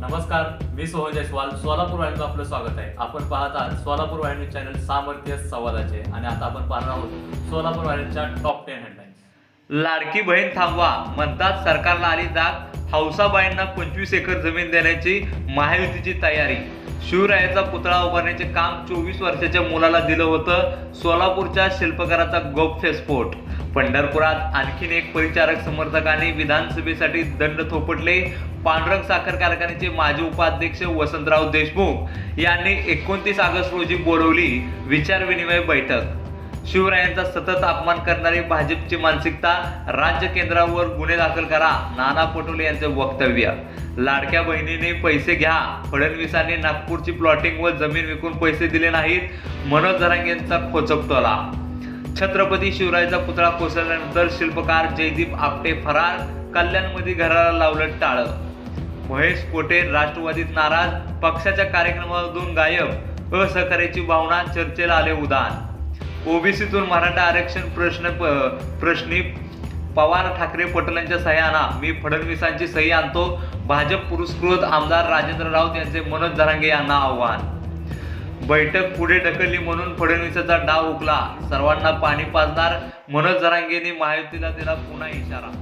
नमस्कार मी सोहन जयस्वाल. सोलापूर वाहिनीचं आपलं स्वागत आहे. आपण पाहत आहात सोलापूर वाहिनी चॅनल सामर्थ्य संवादाचे. आणि आता आपण पाहणार आहोत सोलापूर वाहिनीच्या top ten headlines Ladki Bahin थांबवा म्हणतात सरकारला आली जाग हौसाबाईंना पंचवीस एकर जमीन देण्याची महायुतीची तयारी. शिवरायाचा पुतळा उभारण्याचे काम चोवीस वर्षाच्या मुलाला दिलं होतं. सोलापूरच्या शिल्पकाराचा गौप्यस्फोट पंढरपुरात आणखीन एक परिचारक समर्थकांनी विधानसभेसाठी दंड थोपटले. पांडुरंग साखर कारखान्याचे माजी उपाध्यक्ष वसंतराव देशमुख यांनी एकोणतीस ऑगस्ट रोजी बोलवली विचारविनिमय बैठक. शिवरायांचा सतत अपमान करणारी भाजपची मानसिकता राज्य केंद्रावर गुन्हे दाखल करा नाना पटोले यांचे वक्तव्य. लाडक्या बहिणीने पैसे घ्या फडणवीसांनी नागपूरची प्लॉटिंग व जमीन विकून पैसे दिले नाहीत मनोज जरांगेंचा खोचकतोला. छत्रपती शिवरायचा पुतळा कोसळल्यानंतर शिल्पकार जयदीप आपटे फरार कल्याणमध्ये घराला लावलं टाळं. महेश कोटे राष्ट्रवादीत नाराज पक्षाच्या कार्यक्रमातून गायब असहकार्याची भावना चर्चेला आले उदान. ओबीसीतून मराठा आरक्षण प्रश्न प्रश्नी पवार ठाकरे पटलांच्या सह्याना मी फडणवीसांची सही आणतो भाजप पुरस्कृत आमदार राजेंद्र राऊत यांचे मनोज धरांगे यांना आव्हान. बैठक पुढे ढकलली म्हणून फडणवीसाचा डाव उकला. सर्वांना पाणी पाजणार मनोज जरांगेने महायुतीला दिला पुन्हा इशारा.